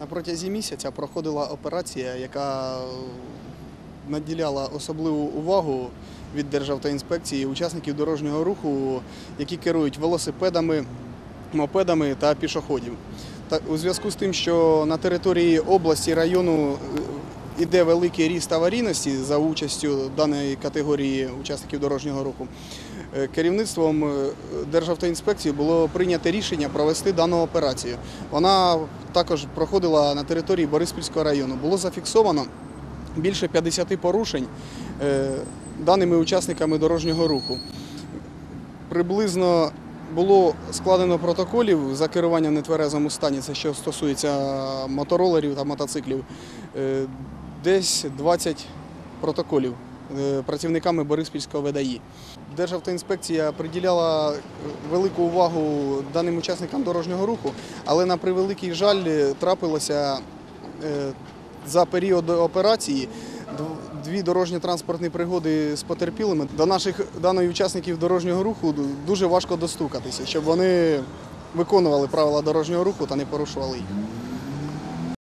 На протязі місяця проходила операція, яка наділяла особливу увагу від Державтоінспекції учасників дорожнього руху, які керують велосипедами, мопедами та пішоходів. Та у зв'язку з тим, що на території області району е, іде великий ріст аварійності за участю даної категорії учасників дорожнього руху. е, Керівництвом е, Державтоінспекції було прийнято рішення провести дану операцію. Вона також проходила на території Бориспільського району. Було зафіксовано більше 50 порушень е, даними учасниками дорожнього руху. Приблизно було складено протоколів за керування в нетверезому стані, це що стосується моторолерів та мотоциклів, десь 20 протоколів е, працівниками Бориспільського ВДАІ. Державтоінспекція приділяла е, велику увагу даним учасникам дорожнього руху, але на превеликий жаль е, трапилося за період операції дві дорожньо-транспортні пригоди з потерпілими. До наших даних учасників дорожнього руху дуже важко достукатися, щоб вони виконували правила дорожнього руху та не порушували їх.